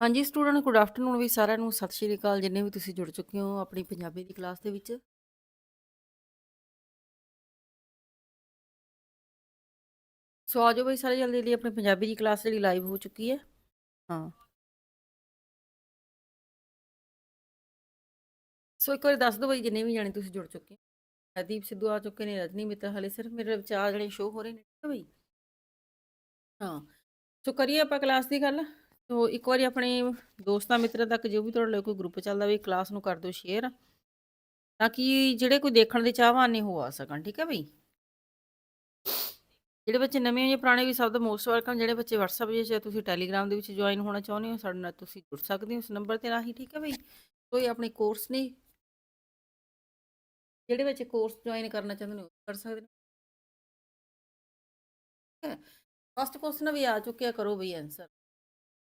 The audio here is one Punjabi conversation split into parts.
ਹਾਂਜੀ ਸਟੂਡੈਂਟ ਗੁੱਡ ਆਫਟਰਨੂਨ ਵੀ ਸਾਰਿਆਂ ਨੂੰ। ਸਤਿ ਸ਼੍ਰੀ ਅਕਾਲ, ਜਿੰਨੇ ਵੀ ਤੁਸੀਂ ਜੁੜ ਚੁੱਕੇ ਹੋ ਆਪਣੀ ਪੰਜਾਬੀ ਦੀ ਕਲਾਸ ਦੇ ਵਿੱਚ। ਸੋ ਆਜੋ ਬਈ ਸਾਰੇ ਜਲਦੀ ਜਲਦੀ, ਆਪਣੀ ਪੰਜਾਬੀ ਦੀ ਕਲਾਸ ਜਿਹੜੀ ਲਾਈਵ ਹੋ ਚੁੱਕੀ ਹੈ। ਹਾਂ। ਸੋ ਇੱਕ ਵਾਰੀ ਦੱਸ ਦਿਓ ਬਈ, ਜਿੰਨੇ ਵੀ ਜਾਣੇ ਤੁਸੀਂ ਜੁੜ ਚੁੱਕੇ ਹੋ। ਹਰਦੀਪ ਸਿੱਧੂ ਆ ਚੁੱਕੇ ਨੇ, ਰਜਨੀ ਮਿੱਤਰ ਹਲੇ ਸਿਰਫ, ਮੇਰੇ ਵਿਚਾਰ ਜਿਹੜੇ ਸ਼ੋ ਹੋ ਰਹੇ ਨੇ, ਠੀਕ ਹੈ ਬਈ? ਹਾਂ। ਸੋ ਕਰੀਏ ਆਪਾਂ ਕਲਾਸ ਦੀ ਗੱਲ। ਸੋ ਇੱਕ ਵਾਰੀ ਆਪਣੇ ਦੋਸਤਾਂ, ਮਿੱਤਰਾਂ ਤੱਕ ਜੋ ਵੀ ਤੁਹਾਡੇ ਲਈ ਕੋਈ ਗਰੁੱਪ ਚੱਲਦਾ ਵੀ ਕਲਾਸ ਨੂੰ ਕਰ ਦਿਓ ਸ਼ੇਅਰ ਤਾਂ ਕਿ ਜਿਹੜੇ ਕੋਈ ਦੇਖਣ ਦੇ ਚਾਹਵਾਨ ਨੇ ਉਹ ਆ ਸਕਣ, ਠੀਕ ਹੈ ਬਈ? ਜਿਹੜੇ ਬੱਚੇ ਨਵੇਂ ਜਾਂ ਪੁਰਾਣੇ ਵੀ ਸਭ ਦਾ ਮੋਸਟ ਵੈਲਕਮ ਜਿਹੜੇ ਬੱਚੇ WhatsApp ਵਿੱਚ ਜਾਂ ਤੁਸੀਂ Telegram ਦੇ ਵਿੱਚ ਜੁਆਇਨ ਹੋਣਾ ਚਾਹੁੰਦੇ ਹੋ, ਸਾਡੇ ਨਾਲ ਤੁਸੀਂ ਜੁੜ ਸਕਦੇ ਹੋ ਇਸ ਨੰਬਰ ਤੇ ਰਾਹੀਂ, ਠੀਕ ਹੈ ਬਈ? ਕੋਈ ਆਪਣੇ ਕੋਰਸ ਨੇ। ਜਿਹੜੇ ਬੱਚੇ ਕੋਰਸ ਜੁਆਇਨ ਕਰਨਾ ਚਾਹੁੰਦੇ ਨੇ ਉਹ ਕਰ ਸਕਦੇ ਨੇ। ਫਸਟ ਕੁਐਸਚਨ ਵੀ ਆ ਚੁੱਕਿਆ ਕਰੋ ਬਈ ਆਨਸਰ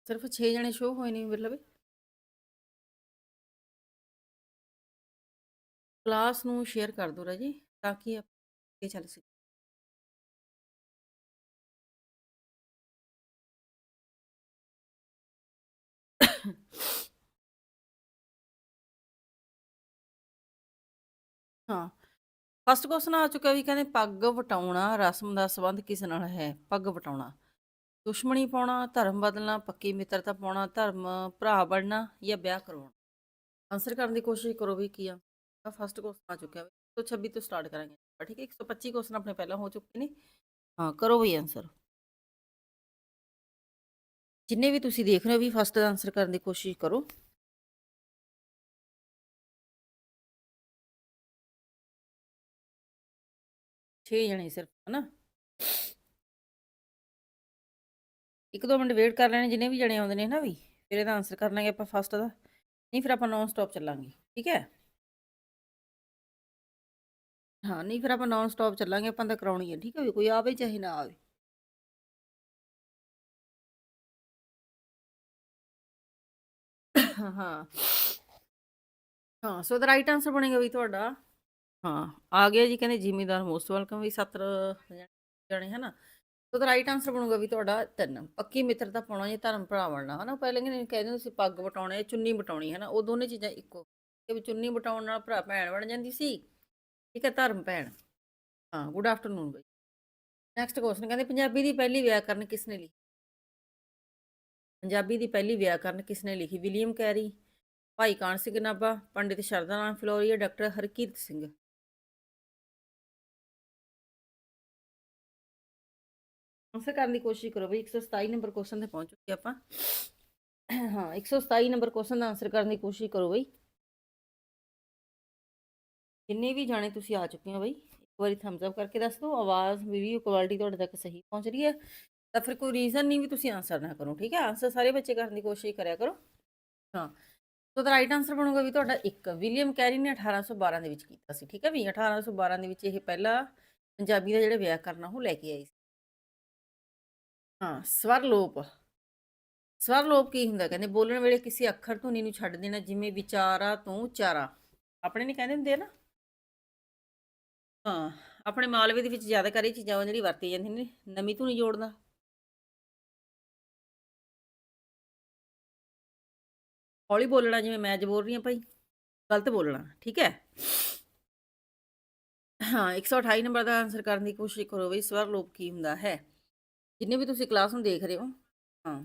ਸਿਰਫ 6 ਜਣੇ ਸ਼ੋ ਹੋਏ ਨੇ ਮਤਲਬ ਕਲਾਸ ਨੂੰ ਸ਼ੇਅਰ ਕਰ ਦਿਓ ਰਾਜੀ, ਤਾਂ ਕਿ ਅੱਗੇ ਚੱਲ ਸਕੇ। ਹਾਂ। ਫਸਟ ਕੁਐਸਚਨ ਆ ਚੁੱਕਾ ਵੀ ਕਹਿੰਦੇ ਪੱਗ ਵਟਾਉਣਾ, ਰਸਮ ਦਾ ਸੰਬੰਧ ਕਿਸ ਨਾਲ ਹੈ? ਪੱਗ ਵਟਾਉਣਾ। ਦੁਸ਼ਮਣੀ ਪਾਉਣਾ, ਧਰਮ ਬਦਲਣਾ, ਪੱਕੀ ਮਿੱਤਰਤਾ ਪਾਉਣਾ, ਧਰਮ ਭਰਾ ਬਣਨਾ ਜਾਂ ਵਿਆਹ ਕਰਵਾਉਣਾ? ਆਨਸਰ ਕਰਨ ਦੀ ਕੋਸ਼ਿਸ਼ ਕਰੋ ਵੀ ਕੀ ਆ। ਫਸਟ ਕੁਐਸਚਨ ਆ ਚੁੱਕਿਆ ਵੀ 126 ਤੋਂ ਸਟਾਰਟ ਕਰਾਂਗੇ। ਠੀਕ ਹੈ 125 ਕੁਐਸਚਨ ਆਪਣੇ ਪਹਿਲਾਂ ਹੋ ਚੁੱਕੇ ਨੇ। ਹਾਂ, ਕਰੋ ਵੀ ਆਨਸਰ ਜਿੰਨੇ ਵੀ ਤੁਸੀਂ ਦੇਖ ਰਹੇ ਹੋ ਵੀ ਫਸਟ ਦਾ ਆਨਸਰ ਕਰਨ ਦੀ ਕੋਸ਼ਿਸ਼ ਕਰੋ। ਛੇ ਜਣੇ ਸਿਰਫ, ਹਨਾ? ਇੱਕ ਦੋ ਮਿੰਟ ਵੇਟ ਕਰ ਲੈਣੇ, ਜਿੰਨੇ ਵੀ ਜਣੇ ਆਉਂਦੇ ਨੇ ਨਾ ਵੀ? ਫਿਰ ਇਹਦਾ ਆਨਸਰ ਕਰ ਲਾਂਗੇ ਆਪਾਂ ਫਸਟ ਦਾ। ਨਹੀਂ, ਫਿਰ ਆਪਾਂ ਨੌਨ ਸਟਾਪ ਚੱਲਾਂਗੇ, ਠੀਕ ਹੈ? ਹਾਂ, ਨਹੀਂ, ਫਿਰ ਆਪਾਂ ਨੌਨ ਸਟਾਪ ਚੱਲਾਂਗੇ, ਆਪਾਂ ਤਾਂ ਕਰਾਉਣੀ ਹੈ, ਠੀਕ ਹੈ ਵੀ? ਕੋਈ ਆਵੇ ਚਾਹੇ ਨਾ ਆਵੇ। ਹਾਂ ਹਾਂ। ਸੋ ਦਾ ਰਾਈਟ ਆਨਸਰ ਬਣੇਗਾ ਵੀ ਤੁਹਾਡਾ। ਹਾਂ, ਆ ਗਿਆ ਜੀ ਕਹਿੰਦੇ ਜ਼ਿਮੀਦਾਰ ਮੋਸਟ ਵੈਲਕਮ ਵੀ 7 ਜਣੇ ਹਨਾ। ਸੋ ਦਾ ਰਾਈਟ ਆਨਸਰ ਬਣੂਗਾ ਵੀ ਤੁਹਾਡਾ ਤਿੰਨ, ਪੱਕੀ ਮਿੱਤਰਤਾ ਪਾਉਣਾ ਜਾਂ ਧਰਮ ਭਰਾ ਬਣਨਾ ਹਨਾ। ਪਹਿਲਾਂ ਕਹਿੰਦੇ ਕਹਿੰਦੇ ਤੁਸੀਂ ਪੱਗ ਵਟਾਉਣੇ ਚੁੰਨੀ ਵਟਾਉਣੀ ਨਾ ਉਹ ਦੋਨੇ ਚੀਜ਼ਾਂ ਇੱਕੋ, ਕਿ ਵੀ ਚੁੰਨੀ ਵਟਾਉਣ ਨਾਲ ਭਰਾ ਭੈਣ ਬਣ ਜਾਂਦੀ ਸੀ, ਠੀਕ ਹੈ, ਧਰਮ ਭੈਣ। ਹਾਂ ਗੁੱਡ ਆਫਟਰਨੂਨ ਬਈ। ਨੈਕਸਟ ਕੁਐਸਚਨ ਕਹਿੰਦੇ ਪੰਜਾਬੀ ਦੀ ਪਹਿਲੀ ਵਿਆਕਰਨ ਕਿਸ ਨੇ ਲਿਖੀ? ਪੰਜਾਬੀ ਦੀ ਪਹਿਲੀ ਵਿਆਕਰਨ ਕਿਸ ਨੇ ਲਿਖੀ? ਵਿਲੀਅਮ ਕੈਰੀ, ਭਾਈ ਕਾਨ ਸਿੰਘ ਨਾਭਾ, ਪੰਡਿਤ ਸ਼ਰਦਾ ਨਾਮ ਫਲੋਰੀਆ ਡਾਕਟਰ ਹਰਕੀਰਤ ਸਿੰਘ? ਆਨਸਰ ਕਰਨ ਦੀ ਕੋਸ਼ਿਸ਼ ਕਰੋ ਬਈ 127 ਨੰਬਰ ਕੁਐਸਚਨ ਤੇ ਪਹੁੰਚ ਚੁੱਕੇ ਆਪਾਂ। ਹਾਂ 127 ਨੰਬਰ ਕੁਐਸਚਨ ਦਾ ਆਨਸਰ ਕਰਨ ਦੀ ਕੋਸ਼ਿਸ਼ ਕਰੋ ਬਈ। ਜਿੰਨੇ ਵੀ ਜਾਣੇ ਤੁਸੀਂ ਆ ਚੁੱਕੇ ਹੋ ਬਈ, ਇੱਕ ਵਾਰੀ ਥੰਬਸ ਅਪ ਕਰਕੇ ਦੱਸ ਦਿਓ, ਆਵਾਜ਼ ਵੀਡੀਓ ਕੁਆਲਿਟੀ ਤੁਹਾਡੇ ਤੱਕ ਸਹੀ ਪਹੁੰਚ ਰਹੀ ਹੈ। ਤਾਂ ਫਿਰ ਕੋਈ ਰੀਜ਼ਨ ਨਹੀਂ ਵੀ ਤੁਸੀਂ ਆਨਸਰ ਨਾ ਕਰੋ, ਠੀਕ ਹੈ? ਆਨਸਰ ਸਾਰੇ ਬੱਚੇ ਕਰਨ ਦੀ ਕੋਸ਼ਿਸ਼ ਕਰਿਆ ਕਰੋ। ਹਾਂ, ਸੋ ਦਾ ਰਾਈਟ ਆਨਸਰ ਬਣੂਗਾ ਵੀ ਤੁਹਾਡਾ ਇੱਕ ਵਿਲੀਅਮ ਕੈਰੀ ਨੇ 1812 ਦੇ ਵਿੱਚ ਕੀਤਾ ਸੀ, ਠੀਕ ਹੈ ਵੀ 1812 ਦੇ ਵਿੱਚ ਇਹ ਪਹਿਲਾ ਪੰਜਾਬੀ ਦਾ ਜਿਹੜਾ ਵਿਆਕਰਨ ਆ, ਉਹ ਲੈ ਕੇ ਆਈ ਸੀ। ਹਾਂ ਸਵਰ ਲੋਪ ਸਵਰ ਲੋਪ ਕੀ ਹੁੰਦਾ? ਕਹਿੰਦੇ ਬੋਲਣ ਵੇਲੇ ਕਿਸੇ ਅੱਖਰ ਧੁਨੀ ਨੂੰ ਛੱਡ ਦੇਣਾ, ਜਿਵੇਂ ਵਿਚਾਰਾ ਤੋਂ ਚਾਰਾ ਆਪਣੇ ਨਹੀਂ ਕਹਿੰਦੇ ਹੁੰਦੇ ਨਾ? ਹਾਂ, ਆਪਣੇ ਮਾਲਵੇ ਦੇ ਵਿੱਚ ਜ਼ਿਆਦਾਤਰ ਇਹ ਚੀਜ਼ਾਂ ਜਿਹੜੀ ਵਰਤੀ ਜਾਂਦੀਆਂ ਨੇ, ਨਵੀਂ ਧੁਨੀ ਜੋੜਨਾ। ਹੌਲੀ ਬੋਲਣਾ, ਜਿਵੇਂ ਮੈਂ ਅੱਜ ਬੋਲ ਰਹੀ ਹਾਂ ਭਾਈ। ਗਲਤ ਬੋਲਣਾ, ਠੀਕ ਹੈ? ਹਾਂ 128 ਨੰਬਰ ਦਾ ਆਨਸਰ ਕਰਨ ਦੀ ਕੋਸ਼ਿਸ਼ ਕਰੋ ਵੀ ਸਵਰ ਲੋਪ ਕੀ ਹੁੰਦਾ ਹੈ? ਜਿੰਨੇ ਵੀ ਤੁਸੀਂ ਕਲਾਸ ਨੂੰ ਦੇਖ ਰਹੇ ਹੋ, ਹਾਂ।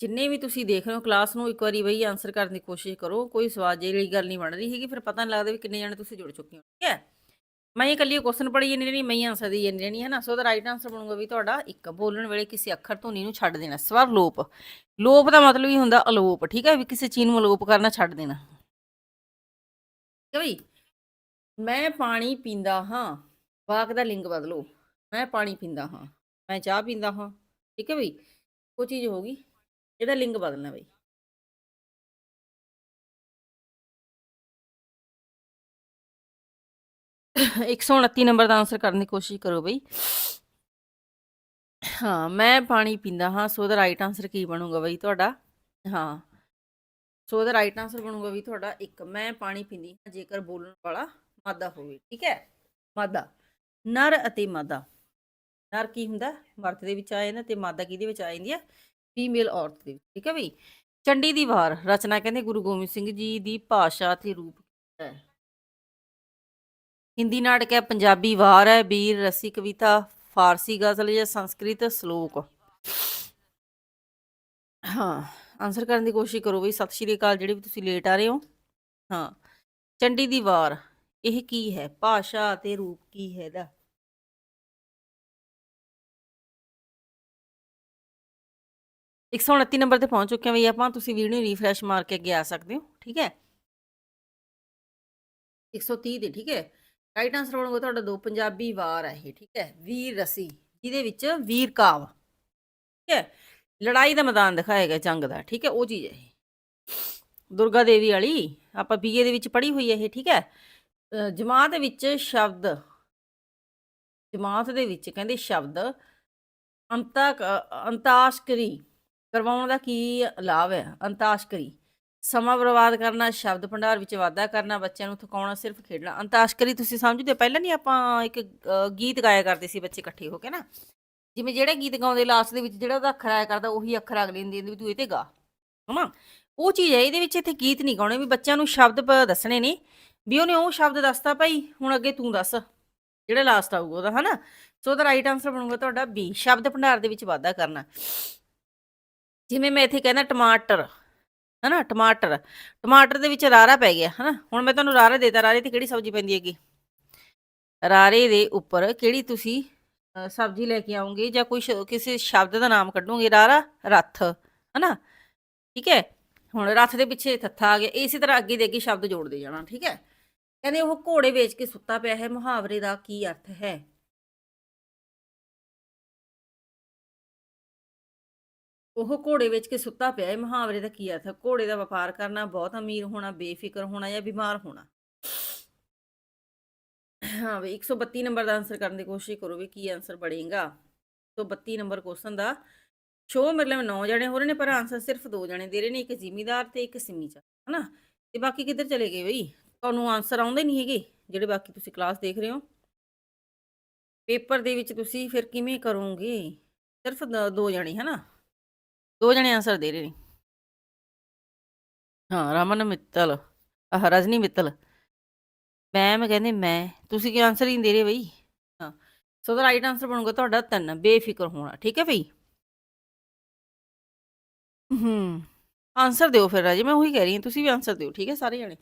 ਜਿੰਨੇ ਵੀ ਤੁਸੀਂ ਦੇਖ ਰਹੇ ਹੋ ਕਲਾਸ ਨੂੰ, ਇੱਕ ਵਾਰੀ ਬਈ ਆਨਸਰ ਕਰਨ ਦੀ ਕੋਸ਼ਿਸ਼ ਕਰੋ, ਕੋਈ ਸਵਾਲ ਜਿਹੜੀ ਗੱਲ ਨਹੀਂ ਬਣ ਰਹੀ ਹੈਗੀ, ਫਿਰ ਪਤਾ ਨਹੀਂ ਲੱਗਦਾ ਵੀ ਕਿੰਨੇ ਜਣੇ ਤੁਸੀਂ ਜੁੜ ਚੁੱਕੇ ਹੋ, ਠੀਕ ਹੈ? ਮੈਂ ਇਹ ਇਕੱਲੀ ਕੁਐਸਚਨ ਪੜ੍ਹੀ ਜਾਂਦੀ ਨਹੀਂ ਮੈਂ ਆਨਸਰ ਦੀ ਜਾਂਦੀ ਨਹੀਂ ਹੈ ਨਾ ਸੋ ਦਾ ਰਾਈਟ ਆਨਸਰ ਬਣੂਗਾ ਵੀ ਤੁਹਾਡਾ ਇੱਕ ਬੋਲਣ ਵੇਲੇ ਕਿਸੇ ਅੱਖਰ ਧੁਨੀ ਨੂੰ ਛੱਡ ਦੇਣਾ ਸਵਰ ਲੋਪ। ਲੋਪ ਦਾ ਮਤਲਬ ਹੀ ਹੁੰਦਾ ਅਲੋਪ, ਠੀਕ ਹੈ? ਵੀ ਕਿਸੇ ਚੀਜ਼ ਨੂੰ ਅਲੋਪ ਕਰਨਾ ਛੱਡ ਦੇਣਾ। ਠੀਕ ਹੈ ਬਈ? ਮੈਂ ਪਾਣੀ ਪੀਂਦਾ ਹਾਂ, ਵਾਕ ਦਾ ਲਿੰਗ ਬਦਲੋ। ਮੈਂ ਪਾਣੀ ਪੀਂਦਾ ਹਾਂ, ਮੈਂ ਚਾਹ ਪੀਂਦਾ ਹਾਂ, ਠੀਕ ਹੈ ਬਈ? ਉਹ ਚੀਜ਼ ਹੋ ਗਈ, ਇਹਦਾ ਲਿੰਗ ਬਦਲਣਾ ਬਈ। ਇੱਕ ਸੌ ਉਣੱਤੀ ਨੰਬਰ ਦਾ ਆਨਸਰ ਕਰਨ ਦੀ ਕੋਸ਼ਿਸ਼ ਕਰੋ ਬਈ। ਹਾਂ, ਮੈਂ ਪਾਣੀ ਪੀਂਦਾ ਹਾਂ, ਸੋ ਦਾ ਰਾਈਟ ਆਨਸਰ ਕੀ ਬਣੂਗਾ ਬਈ ਤੁਹਾਡਾ? ਹਾਂ। ਸੋ ਦਾ ਰਾਈਟ ਆਨਸਰ ਬਣੂਗਾ ਵੀ ਤੁਹਾਡਾ ਇੱਕ, ਮੈਂ ਪਾਣੀ ਪੀਂਦੀ ਹਾਂ ਜੇਕਰ ਬੋਲਣ ਵਾਲਾ ਮਾਦਾ ਹੋਵੇ, ਠੀਕ ਹੈ? ਮਾਦਾ। ਨਰ ਅਤੇ ਮਾਦਾ। ਨਰ ਕੀ ਹੁੰਦਾ? ਮਰਦ ਦੇ ਵਿੱਚ ਆਏ ਨੇ ਤੇ ਮਾਦਾ ਕਿਹਦੇ ਵਿੱਚ ਆ ਜਾਂਦੀ ਹੈ ਫੀਮੇਲ ਔਰਤ ਦੇ ਵਿੱਚ, ਠੀਕ ਹੈ ਬਈ? ਚੰਡੀ ਦੀ ਵਾਰ ਰਚਨਾ ਕਹਿੰਦੇ ਗੁਰੂ ਗੋਬਿੰਦ ਸਿੰਘ ਜੀ ਦੀ ਭਾਸ਼ਾ ਤੇ ਰੂਪ ਹੈ। ਹਿੰਦੀ ਨਾਟਕ ਹੈ, ਪੰਜਾਬੀ ਵਾਰ ਹੈ ਵੀਰ ਰਸੀ, ਕਵਿਤਾ, ਫਾਰਸੀ ਗਜ਼ਲ ਜਾਂ ਸੰਸਕ੍ਰਿਤ ਸ਼ਲੋਕ। ਹਾਂ ਆਨਸਰ ਕਰਨ ਦੀ ਕੋਸ਼ਿਸ਼ ਕਰੋ ਬਈ, ਸਤਿ ਸ਼੍ਰੀ ਅਕਾਲ, ਜਿਹੜੇ ਵੀ ਤੁਸੀਂ ਲੇਟ ਆ ਰਹੇ ਹੋ। ਹਾਂ, ਚੰਡੀ ਦੀ ਵਾਰ, ਇਹ ਕੀ ਹੈ? ਭਾਸ਼ਾ ਤੇ ਰੂਪ ਕੀ ਹੈ ਦਾ 129 ਨੰਬਰ ਤੇ ਪਹੁੰਚ ਚੁੱਕੇ ਹਾਂ ਬਈ ਆਪਾਂ, ਤੁਸੀਂ ਵੀਡੀਓ ਨੂੰ ਰੀਫਰੈਸ਼ ਮਾਰ ਕੇ ਅੱਗੇ ਆ ਸਕਦੇ ਹੋ, ਠੀਕ ਹੈ? 130 ਦੇ, ਠੀਕ ਹੈ? ਰਾਈਟ ਆਨਸਰ ਹੋਣਗੇ ਤੁਹਾਡਾ ਦੋ ਪੰਜਾਬੀ ਵਾਰ ਹੈ ਇਹ, ਠੀਕ ਹੈ? ਵੀਰ ਰਸੀ, ਜਿਹਦੇ ਵਿੱਚ ਵੀਰ ਕਾਵ, ਠੀਕ ਹੈ? ਲੜਾਈ ਦਾ ਮੈਦਾਨ ਦਿਖਾਏਗਾ ਜੰਗ ਦਾ, ਠੀਕ ਹੈ? ਉਹ ਚੀਜ਼ ਹੈ ਦੁਰਗਾ ਦੇਵੀ ਵਾਲੀ, ਆਪਾਂ ਬੀਏ ਦੇ ਵਿੱਚ ਪੜ੍ਹੀ ਹੋਈ ਹੈ ਇਹ, ਠੀਕ ਹੈ? ਜਮਾਤ ਦੇ ਵਿੱਚ ਸ਼ਬਦ, ਜਮਾਤ ਦੇ ਵਿੱਚ ਕਹਿੰਦੇ ਸ਼ਬਦ, ਅੰਤਾ ਅੰਤਾਸ਼ਕਰੀ ਕਰਵਾਉਣ ਦਾ ਕੀ ਲਾਭ ਹੈ? ਅੰਤਾਸ਼ਕਰੀ। ਸਮਾਂ ਬਰਬਾਦ ਕਰਨਾ, ਸ਼ਬਦ ਭੰਡਾਰ ਵਿੱਚ ਵਾਧਾ ਕਰਨਾ, ਬੱਚਿਆਂ ਨੂੰ ਥਕਾਉਣਾ, ਸਿਰਫ ਖੇਡਣਾ। ਅੰਤਾਸ਼ਕਰੀ ਤੁਸੀਂ ਸਮਝਦੇ ਹੋ? ਪਹਿਲਾਂ ਨਹੀਂ ਆਪਾਂ ਇੱਕ ਗੀਤ ਗਾਇਆ ਕਰਦੇ ਸੀ ਬੱਚੇ ਇਕੱਠੇ ਹੋ ਕੇ ਨਾ? ਜਿਵੇਂ ਜਿਹੜੇ ਗੀਤ ਗਾਉਂਦੇ ਲਾਸਟ ਦੇ ਵਿੱਚ, ਜਿਹੜਾ ਉਹਦਾ ਅੱਖਰ ਆਇਆ ਕਰਦਾ, ਉਹੀ ਅੱਖਰ ਅਗਲੇ ਨੂੰ ਦੇ ਵੀ ਤੂੰ ਇਹ ਤੇ ਗਾ। ਹਨਾ? ਉਹ ਚੀਜ਼ ਹੈ, ਇਹਦੇ ਵਿੱਚ ਇੱਥੇ ਗੀਤ ਨਹੀਂ ਗਾਉਣੇ, ਵੀ ਬੱਚਿਆਂ ਨੂੰ ਸ਼ਬਦ ਦੱਸਣੇ ਨੇ। ਵੀ ਉਹਨੇ ਉਹ ਸ਼ਬਦ ਦੱਸਤਾ ਭਾਈ, ਹੁਣ ਅੱਗੇ ਤੂੰ ਦੱਸ, ਜਿਹੜਾ ਲਾਸਟ ਆਊਗਾ ਉਹਦਾ, ਹਨਾ? ਸੋ ਉਹਦਾ ਰਾਈਟ ਆਨਸਰ ਬਣੂਗਾ ਤੁਹਾਡਾ ਬੀ ਸ਼ਬਦ ਭੰਡਾਰ ਦੇ ਵਿੱਚ ਵਾਧਾ ਕਰਨਾ। ਜਿਵੇਂ ਮੈਂ ਇੱਥੇ ਕਹਿੰਦਾ ਟਮਾਟਰ, ਹਨਾ ਟਮਾਟਰ ਟਮਾਟਰ ਦੇ ਵਿੱਚ ਰਾਰਾ ਪੈ ਗਿਆ, ਹਨਾ, ਹੁਣ ਮੈਂ ਤੁਹਾਨੂੰ ਰਾਰਾ ਦੇਤਾ, ਰਾਰੇ ਤੇ ਕਿਹੜੀ ਸਬਜ਼ੀ ਪੈਂਦੀ ਹੈਗੀ? ਰਾਰੇ ਦੇ ਉੱਪਰ ਕਿਹੜੀ ਤੁਸੀਂ ਸਬਜ਼ੀ ਲੈ ਕੇ ਆਉਂਗੇ ਜਾਂ ਕੋਈ ਕਿਸੇ ਸ਼ਬਦ ਦਾ ਨਾਮ ਕੱਢੋਗੇ? ਰਾਰਾ, ਰੱਥ, ਹਨਾ? ਠੀਕ ਹੈ? ਹੁਣ ਰੱਥ ਦੇ ਪਿੱਛੇ ਥੱਥਾ ਆ ਗਿਆ, ਇਸੇ ਤਰ੍ਹਾਂ ਅੱਗੇ ਦੇ ਅੱਗੇ ਸ਼ਬਦ ਜੋੜਦੇ ਜਾਣਾ, ਠੀਕ ਹੈ? ਕਹਿੰਦੇ ਉਹ ਘੋੜੇ ਵੇਚ ਕੇ ਸੁੱਤਾ ਪਿਆ ਹੈ, ਮੁਹਾਵਰੇ ਦਾ ਕੀ ਅਰਥ ਹੈ? ਉਹ ਘੋੜੇ ਵੇਚ ਕੇ ਸੁੱਤਾ ਪਿਆ ਹੈ ਮੁਹਾਵਰੇ ਦਾ ਕੀ ਅਰਥ ਹੈ ਘੋੜੇ ਦਾ ਵਪਾਰ ਕਰਨਾ ਬਹੁਤ ਅਮੀਰ ਹੋਣਾ, ਬੇਫਿਕਰ ਹੋਣਾ ਜਾਂ ਬਿਮਾਰ ਹੋਣਾ? ਹਾਂ ਵੀ 132 ਨੰਬਰ ਦਾ ਆਨਸਰ ਕਰਨ ਦੀ ਕੋਸ਼ਿਸ਼ ਕਰੋ ਵੀ ਕੀ ਆਨਸਰ ਬਣੇਗਾ। 132 ਨੰਬਰ ਕੁਐਸਚਨ ਦਾ ਸ਼ੋ ਮਤਲਬ 9 ਜਣੇ ਹੋ ਰਹੇ ਨੇ, ਪਰ ਆਨਸਰ ਸਿਰਫ 2 ਜਣੇ ਦੇ ਰਹੇ ਨੇ, ਇੱਕ ਜ਼ਿਮੀਦਾਰ ਤੇ ਇੱਕ ਸਿੰਮੀ ਚਾ ਹਨਾ? ਤੇ ਬਾਕੀ ਕਿੱਧਰ ਚਲੇ ਗਏ ਬਈ? ਤੁਹਾਨੂੰ ਆਨਸਰ ਆਉਂਦੇ ਨਹੀਂ ਹੈਗੇ, ਜਿਹੜੇ ਬਾਕੀ ਤੁਸੀਂ ਕਲਾਸ ਦੇਖ ਰਹੇ ਹੋ। ਪੇਪਰ ਦੇ ਵਿੱਚ ਤੁਸੀਂ ਫਿਰ ਕਿਵੇਂ ਕਰੋਗੇ? ਸਿਰਫ ਦੋ ਜਣੇ, ਹਨਾ? ਦੋ ਜਣੇ ਆਨਸਰ ਦੇ ਰਹੇ ਨੇ। ਹਾਂ, ਰਮਨ ਮਿੱਤਲ ਆਹ ਰਜਨੀ ਮਿੱਤਲ। ਮੈਮ ਕਹਿੰਦੇ, ਮੈਂ, ਤੁਸੀਂ ਕੀ ਆਨਸਰ ਹੀ ਦੇ ਰਹੇ ਬਈ? ਹਾਂ ਸੋ ਦਾ ਰਾਈਟ ਆਨਸਰ ਬਣੂਗਾ ਤੁਹਾਡਾ ਤਿੰਨ, ਬੇਫਿਕਰ ਹੋਣਾ, ਠੀਕ ਹੈ ਬਈ? ਹੂੰ ਆਨਸਰ ਦਿਓ ਫਿਰ ਰਾਜੇ, ਮੈਂ ਉਹੀ ਕਹਿ ਰਹੀ ਹਾਂ, ਤੁਸੀਂ ਵੀ ਆਨਸਰ ਦਿਓ, ਠੀਕ ਹੈ ਸਾਰੇ ਜਣੇ?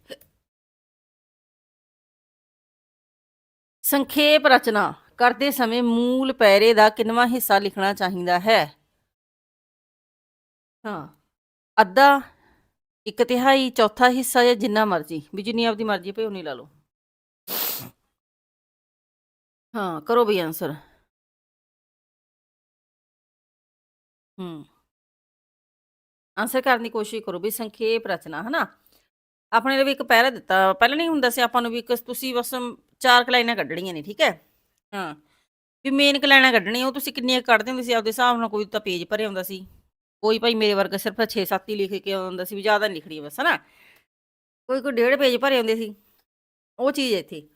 ਸੰਖੇਪ ਰਚਨਾ, ਕਰਦੇ ਸਮੇਂ ਮੂਲ ਪੈਰੇ ਦਾ ਕਿੰਨਵਾਂ ਹਿੱਸਾ ਲਿਖਣਾ ਚਾਹੀਦਾ ਹੈ? ਹਾਂ। ਅੱਧਾ, ਇੱਕ ਤਿਹਾਈ, ਚੌਥਾ ਹਿੱਸਾ ਜਾਂ ਜਿੰਨਾ ਮਰਜ਼ੀ, ਵੀ ਜਿੰਨੀ ਆਪਦੀ ਮਰਜ਼ੀ ਪਈ ਉਨੀ ਲਾ ਲਓ। ਹਾਂ, ਕਰੋ ਬਈ ਆਂਸਰ ਹੂੰ। ਆਂਸਰ ਕਰਨ ਦੀ ਕੋਸ਼ਿਸ਼ ਕਰੋ ਵੀ ਸੰਖੇਪ ਰਚਨਾ, ਹਨਾ? ਆਪਣੇ ਲਈ ਵੀ ਇੱਕ ਪਹਿਰਾ ਦਿੱਤਾ। ਪਹਿਲਾਂ ਨਹੀਂ ਹੁੰਦਾ ਸੀ ਆਪਾਂ ਨੂੰ ਵੀ ਇੱਕ ਤੁਸੀਂ ਬਸ ਚਾਰ ਕੁ ਲਾਈਨਾਂ ਕੱਢਣੀਆਂ ਨੇ, ਠੀਕ ਹੈ? ਹਾਂ। ਵੀ ਮੇਨ ਕੁ ਲਾਈਨਾਂ ਕੱਢਣੀਆਂ, ਉਹ ਤੁਸੀਂ ਕਿੰਨੀਆਂ ਕੁ ਕੱਢਦੇ ਹੁੰਦੇ ਸੀ? ਆਪਦੇ ਹਿਸਾਬ ਨਾਲ ਕੋਈ ਤਾਂ ਪੇਜ ਭਰਿਆ ਹੁੰਦਾ ਸੀ। ਕੋਈ ਭਾਈ ਮੇਰੇ ਵਰਗਾ ਸਿਰਫ 6-7 ਹੀ ਲਿਖ ਕੇ ਆਉਂਦਾ ਹੁੰਦਾ ਸੀ ਵੀ ਜ਼ਿਆਦਾ ਨਹੀਂ ਲਿਖਣੀ ਬਸ ਹਨਾ? ਕੋਈ ਕੋਈ ਡੇਢ ਪੇਜ ਭਰੇ ਹੁੰਦੇ ਸੀ। ਉਹ ਚੀਜ਼ ਇੱਥੇ।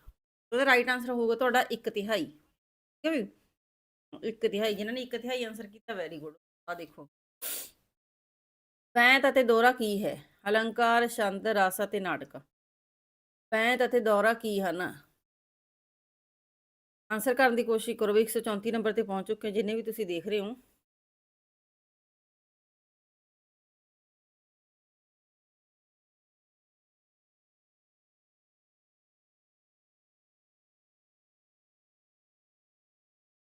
ਉਹਦਾ ਰਾਈਟ ਆਨਸਰ ਹੋਊਗਾ ਤੁਹਾਡਾ ਇੱਕ ਤਿਹਾਈ। ਠੀਕ ਹੈ ਵੀ? ਇੱਕ ਤਿਹਾਈ ਜਿਨ੍ਹਾਂ ਨੇ ਇੱਕ ਤਿਹਾਈ ਆਨਸਰ ਕੀਤਾ ਵੈਰੀ ਗੁੱਡ ਆ ਦੇਖੋ। ਪੈਂਤ ਅਤੇ ਦੋਹਰਾ ਕੀ ਹੈ? ਅਲੰਕਾਰ ਛੰਦ ਰਸ ਅਤੇ ਨਾਟਕ। ਪੈਂਤ ਅਤੇ ਦੋਹਰਾ ਕੀ ਹਨ? ਆਨਸਰ ਕਰਨ ਦੀ ਕੋਸ਼ਿਸ਼ ਕਰੋ ਵੀ 134 ਨੰਬਰ ਤੇ ਪਹੁੰਚ ਚੁੱਕੇ ਹੋ, ਜਿੰਨੇ ਵੀ ਤੁਸੀਂ ਦੇਖ ਰਹੇ ਹੋ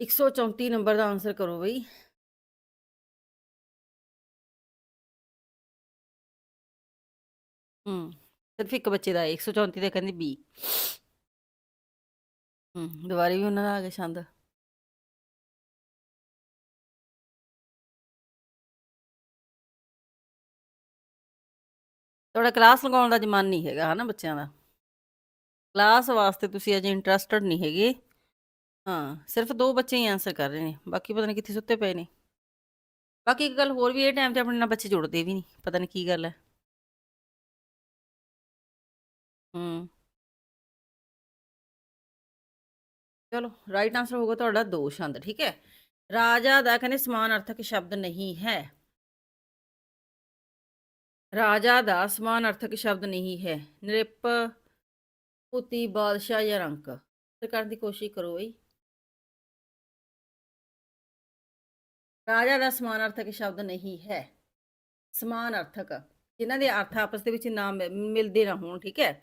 ਇੱਕ ਸੌ ਚੌਂਤੀ ਨੰਬਰ ਦਾ ਆਨਸਰ ਕਰੋ ਬਈ। ਹੂੰ, ਸਿਰਫ ਇੱਕ ਬੱਚੇ ਦਾ ਹੈ 134 ਦਾ ਕਹਿੰਦੇ ਬੀ ਹੂੰ, ਦੁਬਾਰੇ ਵੀ ਉਹਨਾਂ ਦਾ ਆ ਗਿਆ ਛੰਦ। ਤੁਹਾਡਾ ਕਲਾਸ ਲਗਾਉਣ ਦਾ ਜਮਨ ਨਹੀਂ ਹੈਗਾ ਹਨਾ ਬੱਚਿਆਂ ਦਾ। ਕਲਾਸ ਵਾਸਤੇ ਤੁਸੀਂ ਅਜੇ ਇੰਟਰਸਟਡ ਨਹੀਂ ਹੈਗੇ। ਹਾਂ, ਸਿਰਫ ਦੋ ਬੱਚੇ ਹੀ ਆਂਸਰ ਕਰ ਰਹੇ ਨੇ, ਬਾਕੀ ਪਤਾ ਨਹੀਂ ਕਿੱਥੇ ਸੁੱਤੇ ਪਏ ਨੇ। ਬਾਕੀ ਇੱਕ ਗੱਲ ਹੋਰ ਵੀ ਇਹ ਟਾਈਮ ਤੇ ਆਪਣੇ ਨਾਲ ਬੱਚੇ ਜੁੜਦੇ ਵੀ ਨਹੀਂ ਪਤਾ ਨਹੀਂ ਕੀ ਗੱਲ ਹੈ। ਹੂੰ। ਚਲੋ ਰਾਈਟ ਆਨਸਰ ਹੋਊਗਾ ਤੁਹਾਡਾ ਦੋ ਛੰਦ, ਠੀਕ ਹੈ? ਰਾਜਾ ਦਾ ਕਹਿੰਦੇ ਸਮਾਨ ਅਰਥਕ ਸ਼ਬਦ ਨਹੀਂ ਹੈ। ਰਾਜਾ ਦਾ ਸਮਾਨ ਅਰਥਕ ਸ਼ਬਦ ਨਹੀਂ ਹੈ। ਨ੍ਰਿਪ ਪੁਤੀ ਬਾਦਸ਼ਾਹ ਜਾਂ ਰੰਕ। ਤੇ ਕਰਨ ਦੀ ਕੋਸ਼ਿਸ਼ ਕਰੋ ਬਈ। ਰਾਜਾ ਦਾ ਸਮਾਨ ਅਰਥਕ ਸ਼ਬਦ ਨਹੀਂ ਹੈ। ਸਮਾਨ ਅਰਥਕ, ਜਿਨ੍ਹਾਂ ਦੇ ਅਰਥ ਆਪਸ ਦੇ ਵਿੱਚ ਨਾ ਮਿ- ਮਿਲਦੇ ਨਾ ਹੋਣ, ਠੀਕ ਹੈ?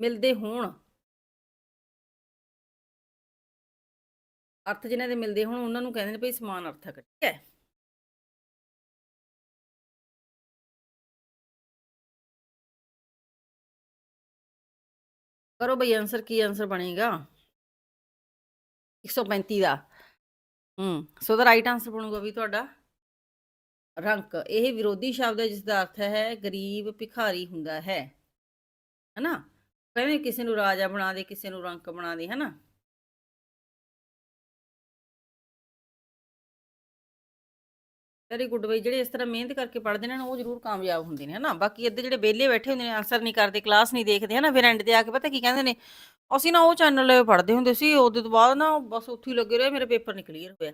ਮਿਲਦੇ ਹੋਣ। ਅਰਥ ਜਿਨ੍ਹਾਂ ਦੇ ਮਿਲਦੇ ਹੋਣ, ਉਹਨਾਂ ਨੂੰ ਕਹਿੰਦੇ ਨੇ ਭਈ ਸਮਾਨ ਅਰਥਕ, ਠੀਕ ਹੈ? ਕਰੋ ਬਈ ਆਨਸਰ ਕੀ ਆਨਸਰ ਬਣੇਗਾ? 135 ਦਾ। ਹੂੰ। ਸੋ ਦਾ ਰਾਈਟ ਆਨਸਰ ਬਣੂਗਾ ਵੀ ਤੁਹਾਡਾ ਰੰਕ। ਇਹ ਵਿਰੋਧੀ ਸ਼ਬਦ ਹੈ ਜਿਸ ਦਾ ਅਰਥ ਹੈ ਗਰੀਬ ਭਿਖਾਰੀ ਹੁੰਦਾ ਹੈ। ਹੈਨਾ? ਕਹਿੰਦੇ ਕਿਸੇ ਨੂੰ ਰਾਜਾ ਬਣਾ ਦੇ, ਕਿਸੇ ਨੂੰ ਰੰਕ ਬਣਾ ਦੇ, ਹੈਨਾ? ਵੈਰੀ ਗੁੱਡ ਬਈ, ਜਿਹੜੇ ਇਸ ਤਰ੍ਹਾਂ ਮਿਹਨਤ ਕਰਕੇ ਪੜ੍ਹਦੇ ਨੇ ਨਾ, ਉਹ ਜ਼ਰੂਰ ਕਾਮਯਾਬ ਹੁੰਦੇ ਨੇ, ਹਨਾ? ਬਾਕੀ ਇੱਧਰ ਜਿਹੜੇ ਵਿਹਲੇ ਬੈਠੇ ਹੁੰਦੇ ਨੇ ਆਨਸਰ ਨਹੀਂ ਕਰਦੇ ਕਲਾਸ ਨਹੀਂ ਦੇਖਦੇ, ਹਨਾ? ਫਿਰ ਐਂਡ ਤੇ ਆ ਕੇ ਪਤਾ ਕੀ ਕਹਿੰਦੇ ਨੇ? ਅਸੀਂ ਨਾ ਉਹ ਚੈਨਲ ਪੜ੍ਹਦੇ ਹੁੰਦੇ ਸੀ, ਉਹਦੇ ਤੋਂ ਬਾਅਦ ਨਾ ਬਸ ਉੱਥੇ ਹੀ ਲੱਗੇ ਰਹੇ, ਮੇਰੇ ਪੇਪਰ ਨਹੀਂ ਕਲੀਅਰ ਹੋਇਆ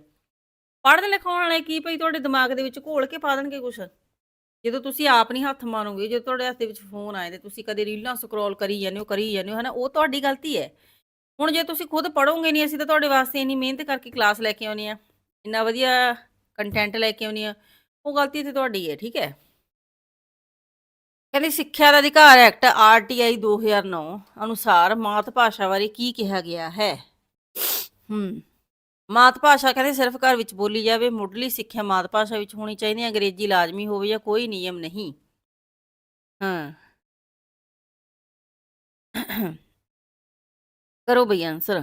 ਪੜ੍ਹਨ ਲਿਖਾਉਣ ਵਾਲੇ ਕੀ ਭਈ ਤੁਹਾਡੇ ਦਿਮਾਗ ਦੇ ਵਿੱਚ ਘੋਲ ਕੇ ਪਾ ਦੇਣਗੇ ਕੁਛ? ਜਦੋਂ ਤੁਸੀਂ ਆਪ ਨਹੀਂ ਹੱਥ ਮਾਰੋਗੇ, ਜਦੋਂ ਤੁਹਾਡੇ ਹੱਥ ਦੇ ਵਿੱਚ ਫੋਨ ਆਏ ਤੇ ਤੁਸੀਂ ਕਦੇ ਰੀਲਾਂ ਸਕਰੋਲ ਕਰੀ ਜਾਂਦੇ ਹੋ, ਕਰੀ ਜਾਂਦੇ ਹੋ, ਹਨਾ? ਉਹ ਤੁਹਾਡੀ ਗਲਤੀ ਹੈ। ਹੁਣ ਜੇ ਤੁਸੀਂ ਖੁਦ ਪੜੋਗੇ ਨਹੀਂ, ਅਸੀਂ ਤਾਂ ਤੁਹਾਡੇ ਵਾਸਤੇ ਇੰਨੀ ਮਿਹਨਤ ਕਰਕੇ ਕਲਾਸ ਲੈ ਕੇ ਆਉਣੀ ਆ ਇੰਨਾ ਵਧੀਆ ਕੰਟੈਂਟ ਲੈ ਕੇ ਆਉਣੀ ਆ ਉਹ ਗਲਤੀ ਤੇ ਤੁਹਾਡੀ ਹੈ, ਠੀਕ ਹੈ? ਕਹਿੰਦੇ ਸਿੱਖਿਆ ਦਾ ਅਧਿਕਾਰ ਐਕਟ ਆਰਟੀਆਈ 2009 ਅਨੁਸਾਰ ਮਾਤ ਭਾਸ਼ਾ ਬਾਰੇ ਕੀ ਕਿਹਾ ਗਿਆ ਹੈ? ਹੂੰ। ਮਾਤ ਭਾਸ਼ਾ ਕਹਿੰਦੇ ਸਿਰਫ ਘਰ ਵਿੱਚ ਬੋਲੀ ਜਾਵੇ, ਮੁੱਢਲੀ ਸਿੱਖਿਆ ਮਾਤ ਭਾਸ਼ਾ ਵਿੱਚ ਹੋਣੀ ਚਾਹੀਦੀ ਹੈ, ਅੰਗਰੇਜ਼ੀ ਲਾਜ਼ਮੀ ਹੋਵੇ ਜਾਂ ਕੋਈ ਨਿਯਮ ਨਹੀਂ। ਹਾਂ। ਕਰੋ ਬਈ ਆਨਸਰ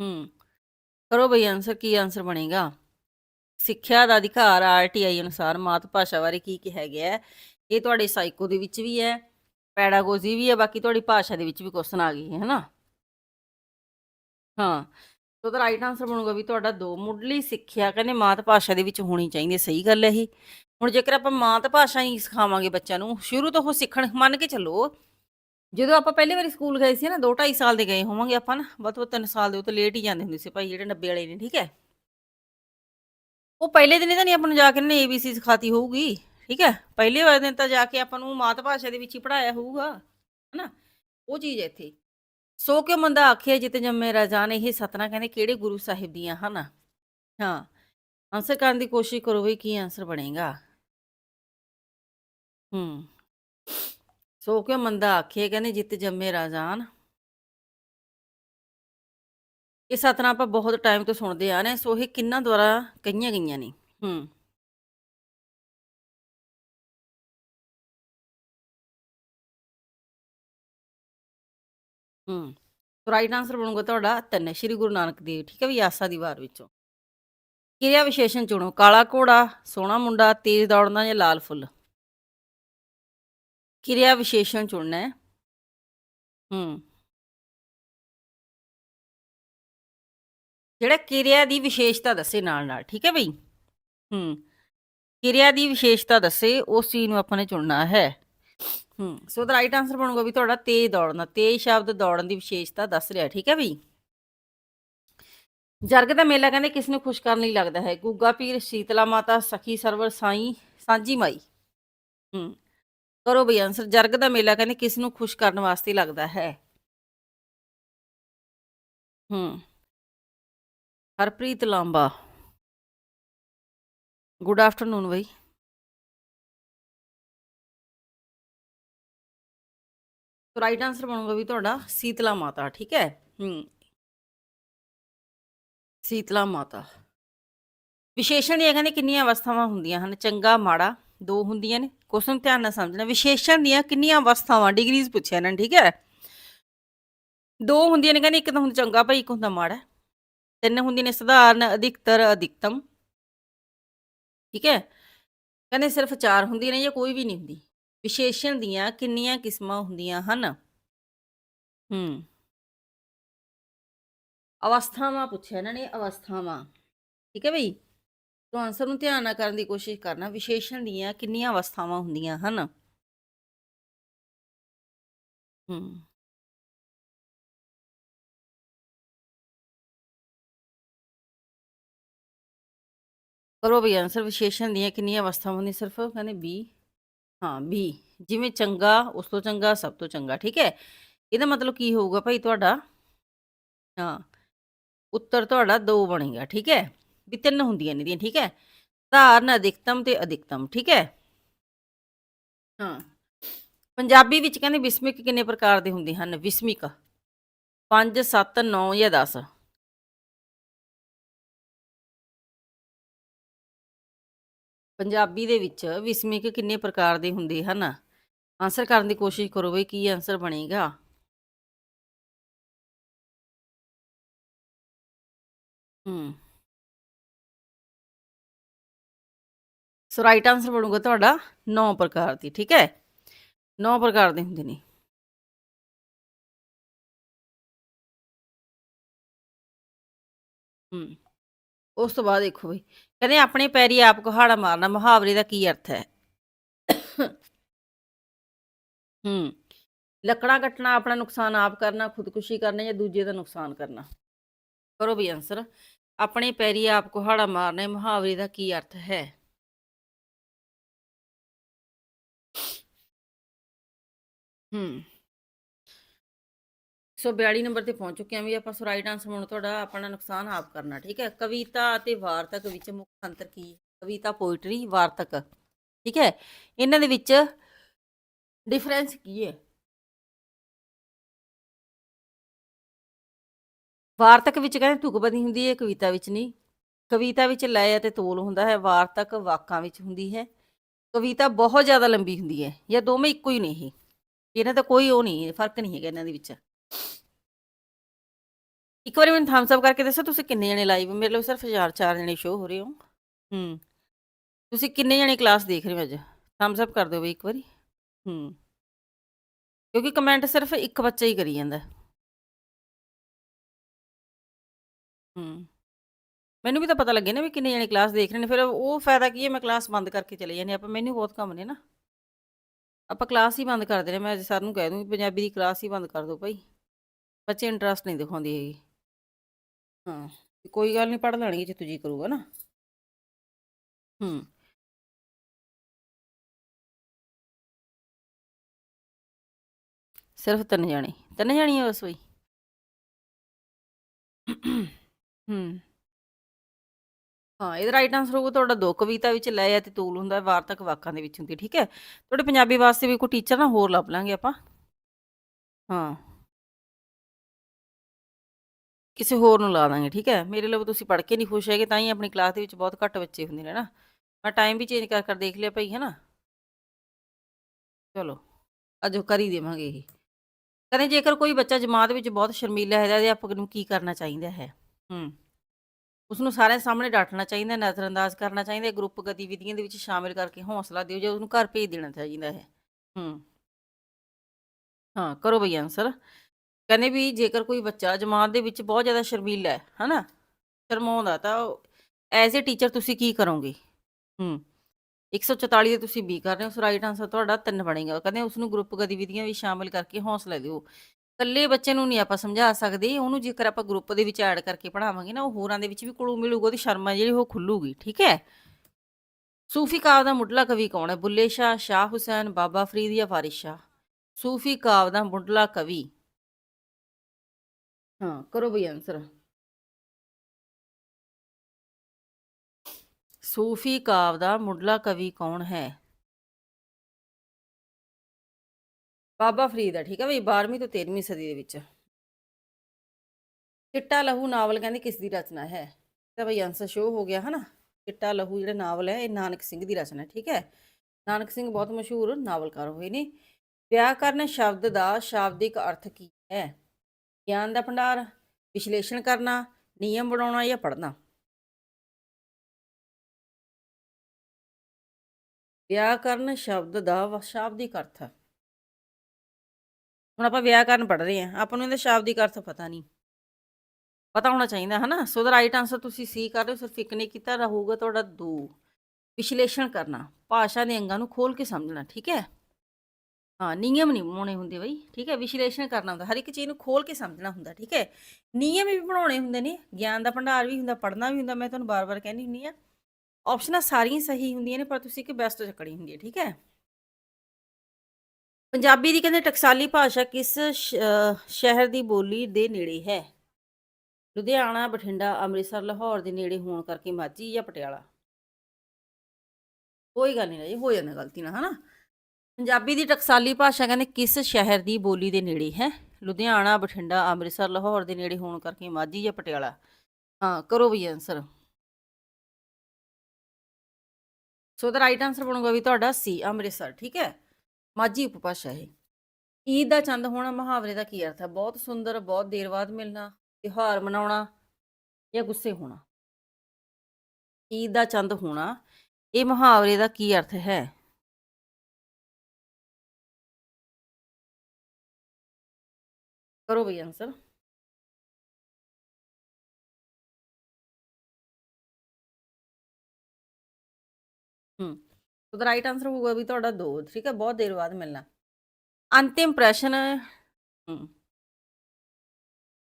ਹੂੰ। ਕਰੋ ਬਈ ਆਨਸਰ ਕੀ ਆਨਸਰ ਬਣੇਗਾ? ਸਿੱਖਿਆ ਦਾ ਅਧਿਕਾਰ ਆਰਟੀਆਈ ਅਨੁਸਾਰ ਮਾਤ ਭਾਸ਼ਾ ਬਾਰੇ ਕੀ ਕਿਹਾ ਗਿਆ ਹੈ, ਇਹ ਤੁਹਾਡੇ ਸਾਈਕੋ ਦੇ ਵਿੱਚ ਵੀ ਹੈ ਪੈਡਾਗੋਜੀ ਵੀ ਹੈ, ਬਾਕੀ ਤੁਹਾਡੀ ਭਾਸ਼ਾ ਦੇ ਵਿੱਚ ਵੀ ਕੁਐਸਚਨ ਆ ਗਈ ਹੈ ਹਨਾ? ਹਾਂ ਸੋ ਦਾ ਰਾਈਟ ਆਨਸਰ ਬਣੂਗਾ ਵੀ ਤੁਹਾਡਾ ਦੋ ਮੁੱਢਲੀ ਸਿੱਖਿਆ ਕਹਿੰਦੇ ਮਾਤ ਭਾਸ਼ਾ ਦੇ ਵਿੱਚ ਹੋਣੀ ਚਾਹੀਦੀ ਹੈ, ਸਹੀ ਗੱਲ ਹੈ ਇਹ। ਹੁਣ ਜੇਕਰ ਆਪਾਂ ਮਾਤ ਭਾਸ਼ਾ ਹੀ ਸਿਖਾਵਾਂਗੇ ਬੱਚਿਆਂ ਨੂੰ, ਸ਼ੁਰੂ ਤੋਂ ਉਹ ਸਿੱਖਣ ਮੰਨ ਕੇ ਚੱਲੋ, ਜਦੋਂ ਆਪਾਂ ਪਹਿਲੀ ਵਾਰੀ ਸਕੂਲ ਗਏ ਸੀ ਨਾ 2 2.5 ਸਾਲ ਦੇ ਗਏ ਹੋਵਾਂਗੇ ਆਪਾਂ ਨਾ, ਵੱਧ ਤੋਂ ਵੱਧ 3 ਸਾਲ ਦੇ ਉਹ ਤੋਂ ਲੇਟ ਹੀ ਜਾਂਦੇ ਹੁੰਦੇ ਸੀ, ਭਾਈ ਜਿਹੜੇ 90 ਵਾਲੇ ਨੇ, ਠੀਕ ਹੈ? ਉਹ ਪਹਿਲੇ ਦਿਨ ਹੀ ਤਾਂ ਨਹੀਂ ਆਪਾਂ ਨੂੰ ਜਾ ਕੇ ਨੇ ABC ਸਿਖਾਤੀ ਹੋਊਗੀ, ਠੀਕ ਹੈ? ਪਹਿਲੇ ਵਾਲੇ ਦਿਨ ਤਾਂ ਜਾ ਕੇ ਆਪਾਂ ਨੂੰ ਮਾਤ ਭਾਸ਼ਾ ਦੇ ਵਿੱਚ ਹੀ ਪੜਾਇਆ ਹੋਊਗਾ, ਹਨਾ? ਉਹ ਚੀਜ਼ ਇੱਥੇ। ਸੋ ਕਿਉਂ ਮੰਦਾ ਆਖਿਆ ਜਿਤ ਜੰਮੇ ਰਾਜਾਨ ਇਹ ਸਤਨਾ ਕਹਿੰਦੇ ਕਿਹੜੇ ਗੁਰੂ ਸਾਹਿਬ ਦੀਆਂ, ਹਨ? ਹਾਂ ਆਨਸਰ ਕਰਨ ਦੀ ਕੋਸ਼ਿਸ਼ ਕਰੋ ਵੀ ਕੀ ਆਨਸਰ ਬਣੇਗਾ। ਹੂੰ। ਸੋ ਕਿਉਂ ਮੰਦਾ ਆਖਿਆ ਕਹਿੰਦੇ ਜਿਤ ਜੰਮੇ ਰਾਜਾਨ ਇਹ ਸਤਨਾ ਆਪਾਂ ਬਹੁਤ ਟਾਈਮ ਤੋਂ ਸੁਣਦੇ ਆ ਰਹੇ ਹਾਂ, ਸੋ ਇਹ ਕਿੰਨਾਂ ਦੁਆਰਾ ਕਹੀਆਂ ਗਈਆਂ ਨੇ? ਹੂੰ। ਹੂੰ। ਰਾਈਟ ਆਨਸਰ ਬਣੂਗਾ ਤੁਹਾਡਾ ਤਿੰਨ ਸ਼੍ਰੀ ਗੁਰੂ ਨਾਨਕ ਦੇਵ, ਠੀਕ ਹੈ ਵੀ ਆਸਾ ਦੀ ਵਾਰ ਵਿੱਚੋਂ। ਕਿਰਿਆ ਵਿਸ਼ੇਸ਼ਣ ਚੁਣੋ, ਕਾਲਾ ਘੋੜਾ, ਸੋਹਣਾ ਮੁੰਡਾ, ਤੇਜ਼ ਦੌੜਨਾ ਜਾਂ ਲਾਲ ਫੁੱਲ? ਕਿਰਿਆ ਵਿਸ਼ੇਸ਼ਣ ਚੁਣਨਾ ਹੈ। ਹੂੰ। ਜਿਹੜਾ ਕਿਰਿਆ ਦੀ ਵਿਸ਼ੇਸ਼ਤਾ ਦੱਸੇ ਨਾਲ ਨਾਲ, ਠੀਕ ਹੈ ਬਈ? ਹੂੰ, ਕਿਰਿਆ ਦੀ ਵਿਸ਼ੇਸ਼ਤਾ ਦੱਸੇ, ਉਸ ਚੀਜ਼ ਨੂੰ ਆਪਾਂ ਨੇ ਚੁਣਨਾ ਹੈ। ਹੂੰ, ਸੋ ਦਾ ਰਾਈਟ ਆਨਸਰ ਬਣੂਗਾ ਵੀ ਤੁਹਾਡਾ ਤੇਜ਼ ਦੌੜਨਾ ਤੇਜ਼ ਸ਼ਬਦ ਦੌੜਨ ਦੀ ਵਿਸ਼ੇਸ਼ਤਾ ਦੱਸ ਰਿਹਾ, ਠੀਕ ਹੈ ਬਈ? ਜਰਗ ਦਾ ਮੇਲਾ ਕਹਿੰਦੇ ਕਿਸ ਨੂੰ ਖੁਸ਼ ਕਰਨ ਲਈ ਲੱਗਦਾ ਹੈ? ਗੁੱਗਾ ਪੀਰ, ਸ਼ੀਤਲਾ ਮਾਤਾ, ਸਖੀ ਸਰਵਰ, ਸਾਈ, ਸਾਂਝੀ ਮਾਈ। ਹੂੰ, ਕਰੋ ਬਈ ਆਨਸਰ ਜਰਗ ਦਾ ਮੇਲਾ ਕਹਿੰਦੇ ਕਿਸ ਨੂੰ ਖੁਸ਼ ਕਰਨ ਵਾਸਤੇ ਲੱਗਦਾ ਹੈ? ਹੂੰ ਹਰਪ੍ਰੀਤ ਲਾਂਬਾ। ਗੁੱਡ ਆਫਟਰਨੂਨ ਬਈ। ਰਾਈਟ ਆਨਸਰ ਬਣੂਗਾ ਵੀ ਤੁਹਾਡਾ ਸੀਤਲਾ ਮਾਤਾ, ਠੀਕ ਹੈ? ਹੂੰ। ਸੀਤਲਾ ਮਾਤਾ। ਵਿਸ਼ੇਸ਼ਣ ਦੀਆਂ ਕਹਿੰਦੇ ਕਿੰਨੀਆਂ ਅਵਸਥਾਵਾਂ ਹੁੰਦੀਆਂ ਹਨ? ਚੰਗਾ, ਮਾੜਾ, ਦੋ ਹੁੰਦੀਆਂ ਨੇ। ਕੁਐਸਚਨ ਧਿਆਨ ਨਾਲ ਸਮਝਣਾ। ਵਿਸ਼ੇਸ਼ਣ ਦੀਆਂ ਕਿੰਨੀਆਂ ਅਵਸਥਾਵਾਂ? ਡਿਗਰੀਜ਼ ਪੁੱਛਿਆ ਇਹਨਾਂ ਨੇ, ਠੀਕ ਹੈ? ਦੋ ਹੁੰਦੀਆਂ ਨੇ, ਕਹਿੰਦੇ ਇੱਕ ਤਾਂ ਹੁੰਦਾ ਚੰਗਾ ਭਾਈ ਇੱਕ ਹੁੰਦਾ ਮਾੜਾ। ਤਿੰਨ ਹੁੰਦੀਆਂ ਨੇ ਸਧਾਰਨ, ਅਧਿਕਤਰ, ਅਧਿਕਤਮ। ਠੀਕ ਹੈ? ਕਹਿੰਦੇ ਸਿਰਫ ਚਾਰ ਹੁੰਦੀਆਂ ਨੇ ਜਾਂ ਕੋਈ ਵੀ ਨਹੀਂ ਹੁੰਦੀ। ਵਿਸ਼ੇਸ਼ਣ ਦੀਆਂ ਕਿੰਨੀਆਂ ਕਿਸਮਾਂ ਹੁੰਦੀਆਂ ਹਨ? ਹੂੰ। ਅਵਸਥਾਵਾਂ ਪੁੱਛਿਆ ਇਹਨਾਂ ਨੇ, ਅਵਸਥਾਵਾਂ। ਠੀਕ ਹੈ ਬਈ? ਤੋ ਆਨਸਰ ਨੂੰ ਧਿਆਨ ਨਾਲ ਕਰਨ ਦੀ ਕੋਸ਼ਿਸ਼ ਕਰਨਾ, ਵਿਸ਼ੇਸ਼ਣ ਦੀਆਂ ਕਿੰਨੀਆਂ ਅਵਸਥਾਵਾਂ ਹੁੰਦੀਆਂ ਹਨ? ਹੂੰ। ਕਰੋ ਬਈ ਆਨਸਰ ਵਿਸ਼ੇਸ਼ਣ ਦੀਆਂ ਕਿੰਨੀਆਂ ਅਵਸਥਾਵਾਂ ਨੇ ਸਿਰਫ ਕਹਿੰਦੇ ਬੀ। ਹਾਂ, ਬੀ। ਜਿਵੇਂ ਚੰਗਾ, ਉਸ ਤੋਂ ਚੰਗਾ, ਸਭ ਤੋਂ ਚੰਗਾ, ਠੀਕ ਹੈ? ਇਹਦਾ ਮਤਲਬ ਕੀ ਹੋਊਗਾ ਭਾਈ ਤੁਹਾਡਾ? ਹਾਂ। ਉੱਤਰ ਤੁਹਾਡਾ ਦੋ ਬਣੇਗਾ, ਠੀਕ ਹੈ? ਵੀ ਤਿੰਨ ਹੁੰਦੀਆਂ ਨੇ ਦੀਆਂ ਠੀਕ ਹੈ? ਧਾਰਨ ਅਧਿਕਤਮ ਤੇ ਅਧਿਕਤਮ, ਠੀਕ ਹੈ? ਹਾਂ। ਪੰਜਾਬੀ ਵਿੱਚ ਕਹਿੰਦੇ ਵਿਸਮਿਕ ਕਿੰਨੇ ਪ੍ਰਕਾਰ ਦੇ ਹੁੰਦੇ ਹਨ? ਵਿਸਮਿਕ। 5 7 9 ਜਾਂ 10 ਪੰਜਾਬੀ ਦੇ ਵਿੱਚ ਵਿਸਮਿਕ ਕਿੰਨੇ ਪ੍ਰਕਾਰ ਦੇ ਹੁੰਦੇ ਹਨ? ਆਨਸਰ ਕਰਨ ਦੀ ਕੋਸ਼ਿਸ਼ ਕਰੋ ਬਈ ਕੀ ਆਨਸਰ ਬਣੇਗਾ? ਹੂੰ। ਸੋ ਰਾਈਟ ਆਨਸਰ ਬਣੂਗਾ ਤੁਹਾਡਾ 9 ਪ੍ਰਕਾਰ ਦੀ, ਠੀਕ ਹੈ? 9 ਪ੍ਰਕਾਰ ਦੇ ਹੁੰਦੇ ਨੇ। ਹੂੰ। ਉਸ ਤੋਂ ਬਾਅਦ ਦੇਖੋ ਬਈ। ਕਹਿੰਦੇ ਆਪਣੇ ਪੈਰੀ ਆਪ ਕੁਹਾੜਾ ਮਾਰਨਾ, ਮੁਹਾਵਰੇ ਦਾ ਕੀ ਅਰਥ ਹੈ? ਹੂੰ। ਲੱਕੜਾਂ ਕੱਟਣਾ, ਆਪਣਾ ਨੁਕਸਾਨ ਆਪ ਕਰਨਾ, ਖੁਦਕੁਸ਼ੀ ਕਰਨਾ ਜਾਂ ਦੂਜੇ ਦਾ ਨੁਕਸਾਨ ਕਰਨਾ? ਕਰੋ ਵੀ ਆਨਸਰ ਆਪਣੇ ਪੈਰੀ ਆਪ ਕੁਹਾੜਾ ਮਾਰਨਾ, ਮੁਹਾਵਰੇ ਦਾ ਕੀ ਅਰਥ ਹੈ? ਹੂੰ। ਸੋ 42 ਨੰਬਰ ਤੇ ਪਹੁੰਚ ਚੁੱਕੇ ਹਾਂ ਵੀ ਆਪਾਂ ਸੋ ਰਾਈਟ ਆਨਸਰ ਹੁਣ ਤੁਹਾਡਾ ਆਪਣਾ ਨੁਕਸਾਨ ਆਪ ਕਰਨਾ, ਠੀਕ ਹੈ? ਕਵਿਤਾ ਅਤੇ ਵਾਰਤਕ ਵਿੱਚ ਮੁੱਖ ਅੰਤਰ ਕੀ ਹੈ? ਕਵਿਤਾ ਪੋਇਟਰੀ ਵਾਰਤਕ, ਠੀਕ ਹੈ? ਇਹਨਾਂ ਦੇ ਵਿੱਚ ਡਿਫਰੈਂਸ ਕੀ ਹੈ? ਵਾਰਤਕ ਵਿੱਚ ਕਹਿੰਦੇ ਤੁਕਬੰਦੀ ਹੁੰਦੀ ਹੈ, ਕਵਿਤਾ ਵਿੱਚ ਨਹੀਂ। ਕਵਿਤਾ ਵਿੱਚ ਲਏ ਅਤੇ ਤੋਲ ਹੁੰਦਾ ਹੈ, ਵਾਰਤਕ ਵਾਕਾਂ ਵਿੱਚ ਹੁੰਦੀ ਹੈ। ਕਵਿਤਾ ਬਹੁਤ ਜ਼ਿਆਦਾ ਲੰਬੀ ਹੁੰਦੀ ਹੈ, ਜਾਂ ਦੋਵੇਂ ਇੱਕੋ ਹੀ ਨੇ ਇਹ। ਇਹਨਾਂ ਦਾ ਕੋਈ ਉਹ ਨਹੀਂ ਹੈ ਫ਼ਰਕ ਨਹੀਂ ਹੈਗਾ ਇਹਨਾਂ ਦੇ ਵਿੱਚ। ਇੱਕ ਵਾਰੀ ਮੈਨੂੰ ਥੰਬਸ ਅਪ ਕਰਕੇ ਦੱਸੋ ਤੁਸੀਂ ਕਿੰਨੇ ਜਣੇ ਲਾਈਵ ਮੇਰੇ ਲਈ ਸਿਰਫ 4 4 ਜਣੇ ਸ਼ੋ ਹੋ ਰਹੇ ਹੋ। ਹੂੰ। ਤੁਸੀਂ ਕਿੰਨੇ ਜਣੇ ਕਲਾਸ ਦੇਖ ਰਹੇ ਹੋ ਅੱਜ? ਥੰਬਸ ਅਪ ਕਰ ਦਿਓ ਬਈ ਇੱਕ ਵਾਰੀ। ਹੂੰ। ਕਿਉਂਕਿ ਕਮੈਂਟ ਸਿਰਫ ਇੱਕ ਬੱਚਾ ਹੀ ਕਰੀ ਜਾਂਦਾ। ਹੂੰ। ਮੈਨੂੰ ਵੀ ਤਾਂ ਪਤਾ ਲੱਗੇ ਨਾ ਵੀ ਕਿੰਨੇ ਜਣੇ ਕਲਾਸ ਦੇਖ ਰਹੇ ਨੇ, ਫਿਰ ਉਹ ਫਾਇਦਾ ਕੀ ਹੈ ਮੈਂ ਕਲਾਸ ਬੰਦ ਕਰਕੇ ਚਲੇ ਜਾਂਦੀ ਆਪਾਂ ਮੈਨੂੰ ਬਹੁਤ ਕੰਮ ਨੇ ਨਾ। ਆਪਾਂ ਕਲਾਸ ਹੀ ਬੰਦ ਕਰ ਦੇਣੇ ਮੈਂ ਅੱਜ ਸਰ ਨੂੰ ਕਹਿ ਦੂੰਗੀ ਪੰਜਾਬੀ ਦੀ ਕਲਾਸ ਹੀ ਬੰਦ ਕਰ ਦਿਓ ਭਾਈ। ਬੱਚੇ ਇੰਟਰਸਟ ਨਹੀਂ ਦਿਖਾਉਂਦੀ ਹੈਗੀ। ਹਾਂ, ਕੋਈ ਗੱਲ ਨਹੀਂ, ਪੜ੍ਹ ਲੈਣਗੇ ਜੇ ਤੁਸੀਂ ਕਰੂਗਾ ਨਾ। ਹੂੰ। ਸਿਰਫ ਤਿੰਨ ਜਾਣੇ, ਤਿੰਨ ਜਾਣੀਆਂ ਬਸ ਬਈ। ਹੂੰ। ਹਾਂ, ਇਹਦਾ ਰਾਈਟ ਆਨਸਰ ਹੋਊਗਾ, ਤੁਹਾਡਾ ਦੋ ਕਵਿਤਾ ਵਿੱਚ ਲੈ ਆ ਅਤੇ ਤੂਲ ਹੁੰਦਾ ਹੈ ਵਾਰਤਕ ਵਾਕਾਂ ਦੇ ਵਿੱਚ ਹੁੰਦੀ, ਠੀਕ ਹੈ? ਤੁਹਾਡੇ ਪੰਜਾਬੀ ਵਾਸਤੇ ਵੀ ਕੋਈ ਟੀਚਰ ਨਾ ਹੋਰ ਲੱਭ ਲਾਂਗੇ ਆਪਾਂ। ਹਾਂ। ਕਿਸੇ ਹੋਰ ਨੂੰ ਲਾ ਦਾਂਗੇ, ਠੀਕ ਹੈ? ਮੇਰੇ ਲਈ ਤੁਸੀਂ ਪੜ੍ਹ ਕੇ ਨਹੀਂ ਖੁਸ਼ ਹੈਗੇ, ਤਾਂ ਹੀ ਆਪਣੀ ਕਲਾਸ ਦੇ ਵਿੱਚ ਬਹੁਤ ਘੱਟ ਬੱਚੇ ਹੁੰਦੇ ਨੇ ਨਾ। ਮੈਂ ਟਾਈਮ ਵੀ ਚੇਂਜ ਕਰ ਕਰ ਦੇਖ ਲਿਆ ਭਾਈ ਹੈ ਨਾ ਚਲੋ, ਅੱਜ ਉਹ ਕਰ ਹੀ ਦੇਵਾਂਗੇ ਇਹ। ਕਹਿੰਦੇ ਜੇਕਰ ਕੋਈ ਬੱਚਾ ਜਮਾਤ ਵਿੱਚ ਬਹੁਤ ਸ਼ਰਮੀਲਾ ਹੈ ਤਾਂ ਅਧਿਆਪਕ ਨੂੰ ਕੀ ਕਰਨਾ ਚਾਹੀਦਾ ਹੈ? ਹੂੰ। ਉਸ ਨੂੰ ਸਾਰਿਆਂ ਸਾਹਮਣੇ ਡਾਂਟਣਾ ਚਾਹੀਦਾ, ਨਜ਼ਰਅੰਦਾਜ਼ ਕਰਨਾ ਚਾਹੀਦਾ ਗਰੁੱਪ ਗਤੀਵਿਧੀਆਂ ਦੇ ਵਿੱਚ ਸ਼ਾਮਿਲ ਕਰਕੇ ਹੌਸਲਾ ਦਿਓ, ਜਾਂ ਉਹਨੂੰ ਘਰ ਭੇਜ ਦੇਣਾ ਚਾਹੀਦਾ ਹੈ। ਹੂੰ। ਹਾਂ, ਕਰੋ ਬਈ ਆਨਸਰ ਕਹਿੰਦੇ ਵੀ ਜੇਕਰ ਕੋਈ ਬੱਚਾ ਜਮਾਤ ਦੇ ਵਿੱਚ ਬਹੁਤ ਜ਼ਿਆਦਾ ਸ਼ਰਮੀਲਾ ਹੈ, ਹਨਾ? ਸ਼ਰਮਾਉਂਦਾ ਤਾਂ ਐਜ਼ ਅ ਟੀਚਰ ਤੁਸੀਂ ਕੀ ਕਰੋਗੇ? ਹੂੰ। 144 ਦੇ ਤੁਸੀਂ ਬੀ ਕਰ ਰਹੇ ਹੋ ਸੋ ਰਾਈਟ ਆਨਸਰ ਤੁਹਾਡਾ ਤਿੰਨ ਬਣੇਗਾ। ਕਹਿੰਦੇ ਉਸ ਨੂੰ ਗਰੁੱਪ ਗਤੀਵਿਧੀਆਂ ਵਿੱਚ ਸ਼ਾਮਿਲ ਕਰਕੇ ਹੌਸਲਾ ਦਿਓ। ਇਕੱਲੇ ਬੱਚੇ ਨੂੰ ਨਹੀਂ ਆਪਾਂ ਸਮਝਾ ਸਕਦੇ, ਉਹਨੂੰ ਜੇਕਰ ਆਪਾਂ ਗਰੁੱਪ ਦੇ ਵਿੱਚ ਐਡ ਕਰਕੇ ਪੜਾਵਾਂਗੇ ਨਾ, ਉਹ ਹੋਰਾਂ ਦੇ ਵਿੱਚ ਵੀ ਕੁਲੂ ਮਿਲੂਗਾ, ਉਹਦੀ ਸ਼ਰਮਾ ਜਿਹੜੀ ਉਹ ਖੁੱਲੂਗੀ, ਠੀਕ ਹੈ? ਸੂਫੀ ਕਾਵ ਦਾ ਮੁੱਢਲਾ ਕਵੀ ਕੌਣ ਹੈ? ਬੁੱਲੇ ਸ਼ਾਹ ਸ਼ਾਹ ਹੁਸੈਨ, ਬਾਬਾ ਫਰੀਦ ਜਾਂ ਵਾਰਿਸ ਸ਼ਾਹ? ਸੂਫੀ ਕਾਵ ਦਾ ਮੁੱਢਲਾ ਕਵੀ ਹਾਂ, ਕਰੋ ਬਈ ਆਨਸਰ ਸੂਫੀ ਕਾਵ ਦਾ ਮੁੱਢਲਾ ਕਵੀ ਕੌਣ ਹੈ? ਬਾਬਾ ਫਰੀਦ ਹੈ, ਠੀਕ ਹੈ ਬਈ 12ਵੀਂ ਤੋਂ 13ਵੀਂ ਸਦੀ ਦੇ ਵਿੱਚ। ਚਿੱਟਾ ਲਹੂ ਨਾਵਲ ਕਹਿੰਦੇ ਕਿਸ ਦੀ ਰਚਨਾ ਹੈ? ਤਾਂ ਬਈ ਆਂਸਰ ਸ਼ੋ ਹੋ ਗਿਆ, ਹਨਾ? ਚਿੱਟਾ ਲਹੂ ਜਿਹੜਾ ਨਾਵਲ ਹੈ, ਇਹ ਨਾਨਕ ਸਿੰਘ ਦੀ ਰਚਨਾ ਠੀਕ ਹੈ? ਨਾਨਕ ਸਿੰਘ ਬਹੁਤ ਮਸ਼ਹੂਰ ਨਾਵਲਕਾਰ ਹੋਏ ਨੇ। ਵਿਆਕਰਨ ਸ਼ਬਦ ਦਾ ਸ਼ਾਬਦਿਕ ਅਰਥ ਕੀ ਹੈ? ਗਿਆਨ ਦਾ ਭੰਡਾਰ, ਵਿਸ਼ਲੇਸ਼ਣ ਕਰਨਾ, ਨਿਯਮ ਬਣਾਉਣਾ ਜਾਂ ਪੜ੍ਹਨਾ। ਵਿਆਕਰਨ ਸ਼ਬਦ ਦਾ ਵ- ਸ਼ਾਬਦਿਕ ਅਰਥ। ਹੁਣ ਆਪਾਂ ਵਿਆਕਰਨ ਪੜ੍ਹ ਰਹੇ ਹਾਂ, ਆਪਾਂ ਨੂੰ ਇਹਦਾ ਸ਼ਾਬਦਿਕ ਅਰਥ ਪਤਾ ਨਹੀਂ। ਪਤਾ ਹੋਣਾ ਚਾਹੀਦਾ ਹੈ ਨਾ ਸੋ ਦਾ ਰਾਈਟ ਆਨਸਰ ਤੁਸੀਂ ਸੀ ਕਰ ਰਹੇ ਹੋ, ਸਿਰਫ ਇੱਕ ਨੇ ਕੀਤਾ, ਰਹੂਗਾ ਤੁਹਾਡਾ 2 ਵਿਸ਼ਲੇਸ਼ਣ ਕਰਨਾ, ਭਾਸ਼ਾ ਦੇ ਅੰਗਾਂ ਨੂੰ ਖੋਲ ਕੇ ਸਮਝਣਾ, ਠੀਕ ਹੈ? ਹਾਂ, ਨਿਯਮ ਨਹੀਂ ਬਣਾਉਣੇ ਹੁੰਦੇ ਬਈ, ਠੀਕ ਹੈ? ਵਿਸ਼ਲੇਸ਼ਣ ਕਰਨਾ ਹੁੰਦਾ, ਹਰ ਇੱਕ ਚੀਜ਼ ਨੂੰ ਖੋਲ ਕੇ ਸਮਝਣਾ ਹੁੰਦਾ, ਠੀਕ ਹੈ? ਨਿਯਮ ਵੀ ਬਣਾਉਣੇ ਹੁੰਦੇ ਨੇ, ਗਿਆਨ ਦਾ ਭੰਡਾਰ ਵੀ ਹੁੰਦਾ, ਪੜ੍ਹਨਾ ਵੀ ਹੁੰਦਾ, ਮੈਂ ਤੁਹਾਨੂੰ ਬਾਰ-ਬਾਰ ਕਹਿੰਦੀ ਹੁੰਦੀ ਆ ਆਪਸ਼ਨਾਂ ਸਾਰੀਆਂ ਸਹੀ ਹੁੰਦੀਆਂ ਨੇ, ਪਰ ਤੁਸੀਂ ਕਿ ਬੈਸਟ ਚੱਕਣੀ ਹੁੰਦੀ ਹੈ, ਠੀਕ ਹੈ? ਪੰਜਾਬੀ ਦੀ ਕਹਿੰਦੇ ਟਕਸਾਲੀ ਭਾਸ਼ਾ ਕਿਸ ਸ਼ਹਿਰ ਦੀ ਬੋਲੀ ਦੇ ਨੇੜੇ ਹੈ? ਲੁਧਿਆਣਾ, ਬਠਿੰਡਾ, ਅੰਮ੍ਰਿਤਸਰ, ਲਾਹੌਰ ਦੇ ਨੇੜੇ ਹੋਣ ਕਰਕੇ ਮਾਝੀ ਜਾਂ ਪਟਿਆਲਾ? ਕੋਈ ਗੱਲ ਨਹੀਂ ਜੀ ਹੋ ਜਾਂਦਾ ਗਲਤੀ ਨਾਲ, ਹਨਾ? ਪੰਜਾਬੀ ਦੀ ਟਕਸਾਲੀ ਭਾਸ਼ਾ ਕਹਿੰਦੇ ਕਿਸ ਸ਼ਹਿਰ ਦੀ ਬੋਲੀ ਦੇ ਨੇੜੇ ਹੈ? ਲੁਧਿਆਣਾ, ਬਠਿੰਡਾ, ਅੰਮ੍ਰਿਤਸਰ, ਲਾਹੌਰ ਦੇ ਨੇੜੇ ਹੋਣ ਕਰਕੇ ਮਾਝੀ ਜਾਂ ਪਟਿਆਲਾ? ਹਾਂ, ਕਰੋ ਵੀ answer so the right answer ਬਣੂਗਾ ਵੀ ਤੁਹਾਡਾ ਸੀ, ਅੰਮ੍ਰਿਤਸਰ, ਠੀਕ ਹੈ? ਮਾਝੀ ਉਪਭਾਸ਼ਾ ਹੈ ਈਦ ਦਾ ਚੰਦ ਹੋਣਾ, ਮੁਹਾਵਰੇ ਦਾ ਕੀ ਅਰਥ ਹੈ? ਬਹੁਤ ਸੁੰਦਰ, ਬਹੁਤ ਦੇਰ ਬਾਅਦ ਮਿਲਣਾ, ਤਿਉਹਾਰ ਮਨਾਉਣਾ ਜਾਂ ਗੁੱਸੇ ਹੋਣਾ? ਈਦ ਦਾ ਚੰਦ ਹੋਣਾ, ਇਹ ਮੁਹਾਵਰੇ ਦਾ ਕੀ ਅਰਥ ਹੈ? ਕਰੋ ਬਈ ਆਨਸਰ ਹੂੰ ਉਹਦਾ ਰਾਈਟ ਆਨਸਰ ਹੋਊਗਾ ਵੀ ਤੁਹਾਡਾ 2 ਠੀਕ ਹੈ ਬਹੁਤ ਦੇਰ ਬਾਅਦ ਮਿਲਣਾ ਅੰਤਿਮ ਪ੍ਰਸ਼ਨ ਹੂੰ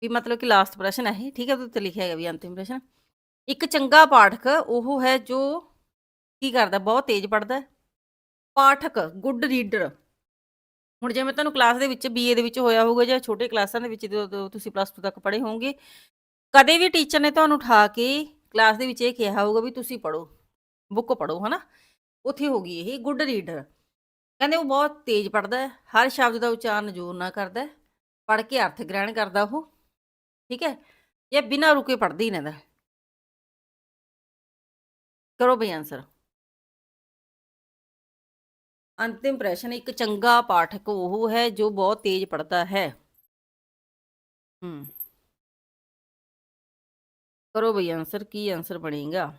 ਵੀ ਮਤਲਬ ਕਿ ਲਾਸਟ ਪ੍ਰਸ਼ਨ ਹੈ ਇਹ ਠੀਕ ਹੈ ਉਹਦੇ ਉੱਤੇ ਲਿਖਿਆ ਹੈਗਾ ਵੀ ਅੰਤਿਮ ਪ੍ਰਸ਼ਨ ਇੱਕ ਚੰਗਾ ਪਾਠਕ ਉਹ ਹੈ ਜੋ ਕੀ ਕਰਦਾ ਬਹੁਤ ਤੇਜ਼ ਪੜਦਾ ਪਾਠਕ ਗੁੱਡ ਰੀਡਰ ਹੁਣ ਜਿਵੇਂ ਤੁਹਾਨੂੰ ਕਲਾਸ ਦੇ ਵਿੱਚ ਬੀਏ ਦੇ ਵਿੱਚ ਹੋਇਆ ਹੋਊਗਾ ਜਾਂ ਛੋਟੇ ਕਲਾਸਾਂ ਦੇ ਵਿੱਚ ਜਦੋਂ ਤੁਸੀਂ ਪਲੱਸ 2 ਤੱਕ ਪੜ੍ਹੇ ਹੋਵੋਗੇ, ਕਦੇ ਵੀ ਟੀਚਰ ਨੇ ਤੁਹਾਨੂੰ ਉਠਾ ਕੇ ਕਲਾਸ ਦੇ ਵਿੱਚ ਇਹ ਕਿਹਾ ਹੋਊਗਾ ਵੀ ਤੁਸੀਂ ਪੜੋ ਬੁੱਕ ਪੜੋ ਹਨਾ? ਉੱਥੇ ਹੋ ਗਈ ਇਹ ਗੁੱਡ ਰੀਡਰ ਕਹਿੰਦੇ ਉਹ ਬਹੁਤ ਤੇਜ਼ ਪੜਦਾ ਹੈ, ਹਰ ਸ਼ਬਦ ਦਾ ਉਚਾਰਨ ਜ਼ੋਰ ਨਾਲ ਕਰਦਾ ਹੈ, ਪੜ੍ਹ ਕੇ ਅਰਥ ਗ੍ਰਹਿਣ ਕਰਦਾ ਉਹ, ਠੀਕ ਹੈ? ਇਹ ਬਿਨਾਂ ਰੁਕੇ ਪੜ੍ਹਦਾ ਹੀ ਰਹਿੰਦਾ ਕਰੋ ਬਈ ਆਨਸਰ ਅੰਤਿਮ ਪ੍ਰਸ਼ਨ, ਇੱਕ ਚੰਗਾ ਪਾਠਕ ਉਹ ਹੈ ਜੋ ਬਹੁਤ ਤੇਜ਼ ਪੜ੍ਹਦਾ ਹੈ। ਹੂੰ। ਕਰੋ ਬਈ ਆਨਸਰ ਕੀ ਆਨਸਰ ਬਣੇਗਾ?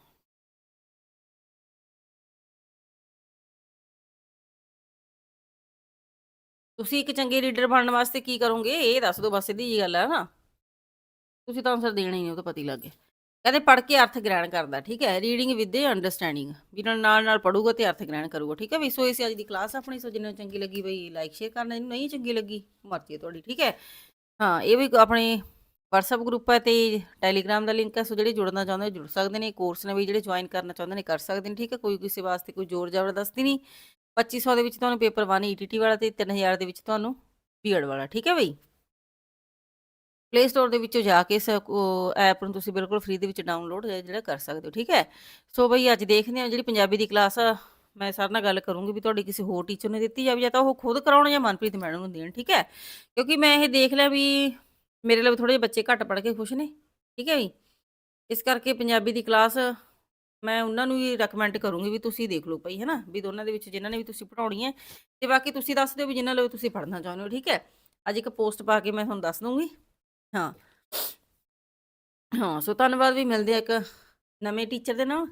ਤੁਸੀਂ ਇੱਕ ਚੰਗੇ ਰੀਡਰ ਬਣਨ ਵਾਸਤੇ ਕੀ ਕਰੋਗੇ? ਇਹ ਦੱਸ ਦਿਓ ਬਸ, ਸਿੱਧੀ ਜੀ ਗੱਲ ਹੈ ਨਾ। ਤੁਸੀਂ ਤਾਂ ਆਨਸਰ ਦੇਣਾ ਹੀ ਨਹੀਂ, ਉਹ ਤਾਂ ਪਤਾ ਹੀ ਲੱਗ ਗਿਆ। ਕਹਿੰਦੇ ਪੜ੍ਹ ਕੇ ਅਰਥ ਗ੍ਰਹਿਣ ਕਰਦਾ, ਠੀਕ ਹੈ ਰੀਡਿੰਗ ਵਿਦ ਦੇ ਅੰਡਰਸਟੈਂਡਿੰਗ ਵੀ ਨਾਲ ਨਾਲ ਪੜੂਗਾ ਤੇ ਅਰਥ ਗ੍ਰਹਿਣ ਕਰੂਗਾ, ਠੀਕ ਹੈ, ਵੀ ਸੋ ਇਸ ਅੱਜ ਦੀ ਕਲਾਸ ਆਪਣੀ, ਸੋ ਜਿੰਨੇ ਚੰਗੀ ਲੱਗੀ ਬਈ ਲਾਈਕ ਸ਼ੇਅਰ ਕਰਨਾ ਜਿਹਨੂੰ ਨਹੀਂ ਚੰਗੀ ਲੱਗੀ ਮਰਜ਼ੀ ਹੈ ਤੁਹਾਡੀ, ਠੀਕ ਹੈ। ਹਾਂ, ਇਹ ਵੀ ਆਪਣੇ WhatsApp ਗਰੁੱਪ ਹੈ ਤੇ Telegram ਦਾ ਲਿੰਕ ਹੈ, ਸੋ ਜਿਹੜੇ ਜੁੜਨਾ ਚਾਹੁੰਦੇ ਜੁੜ ਸਕਦੇ ਨੇ ਕੋਰਸ ਨੇ ਵੀ ਜਿਹੜੇ ਜੁਆਇਨ ਕਰਨਾ ਚਾਹੁੰਦੇ ਨੇ ਕਰ ਸਕਦੇ ਨੇ, ਠੀਕ ਹੈ, ਕੋਈ ਕਿਸੇ ਵਾਸਤੇ ਕੋਈ ਜ਼ੋਰ ਜ਼ਬਰਦਸਤੀ ਨਹੀਂ। 2500 ਦੇ ਵਿੱਚ ਤੁਹਾਨੂੰ ਪੇਪਰ 1 ETT ਵਾਲਾ ਤੇ 3000 ਦੇ ਵਿੱਚ ਤੁਹਾਨੂੰ ਬੀਐਡ ਵਾਲਾ, ਠੀਕ ਹੈ ਬਈ? ਪਲੇ ਸਟੋਰ ਦੇ ਵਿੱਚੋਂ ਜਾ ਕੇ ਇਸ ਐਪ ਨੂੰ ਤੁਸੀਂ ਬਿਲਕੁਲ ਫ੍ਰੀ ਦੇ ਵਿੱਚ ਡਾਊਨਲੋਡ ਜਿਹੜਾ ਕਰ ਸਕਦੇ ਹੋ, ਠੀਕ ਹੈ? ਸੋ ਬਈ ਅੱਜ ਦੇਖਦੇ ਹਾਂ ਜਿਹੜੀ ਪੰਜਾਬੀ ਦੀ ਕਲਾਸ ਆ, ਮੈਂ ਸਰ ਨਾਲ ਗੱਲ ਕਰੂੰਗੀ ਵੀ ਤੁਹਾਡੀ ਕਿਸੇ ਹੋਰ ਟੀਚਰ ਨੇ ਦਿੱਤੀ ਜਾਵੇ ਜਾਂ ਤਾਂ ਉਹ ਖੁਦ ਕਰਾਉਣ ਜਾਂ ਮਨਪ੍ਰੀਤ ਮੈਡਮ ਨੂੰ ਦੇਣ, ਠੀਕ ਹੈ? ਕਿਉਂਕਿ ਮੈਂ ਇਹ ਦੇਖ ਲਿਆ ਵੀ ਮੇਰੇ ਲਈ ਥੋੜੇ ਬੱਚੇ ਘੱਟ ਪੜ੍ਹ ਕੇ ਖੁਸ਼ ਨੇ, ਠੀਕ ਹੈ ਜੀ ਇਸ ਕਰਕੇ ਪੰਜਾਬੀ ਦੀ ਕਲਾਸ ਮੈਂ ਉਹਨਾਂ ਨੂੰ ਵੀ ਰეკਮੈਂਡ ਕਰੂੰਗੀ ਵੀ ਤੁਸੀਂ ਦੇਖ ਲਓ ਭਾਈ ਹੈਨਾ? ਵੀ ਦੋਨਾਂ ਦੇ ਵਿੱਚ ਜਿਨ੍ਹਾਂ ਨੇ ਵੀ ਤੁਸੀਂ ਪੜਾਉਣੀ ਹੈ ਤੇ ਬਾਕੀ ਤੁਸੀਂ ਦੱਸ ਦਿਓ ਵੀ ਜਿਨ੍ਹਾਂ ਲਈ ਤੁਸੀਂ ਪੜ੍ਹਨਾ ਚਾਹੁੰਦੇ ਹੋ, ਠੀਕ ਹੈ? ਅੱਜ ਇੱਕ ਪੋਸਟ ਪਾ ਕੇ ਮੈਂ ਤੁਹਾਨੂੰ ਦੱਸ ਦੂੰਗੀ ਹਾਂ। ਹਾਂ ਸੋ ਧੰਨਵਾਦ ਵੀ ਮਿਲਦੇ ਆ ਇੱਕ ਨਵੇਂ ਟੀਚਰ ਦੇ ਨਾਲ।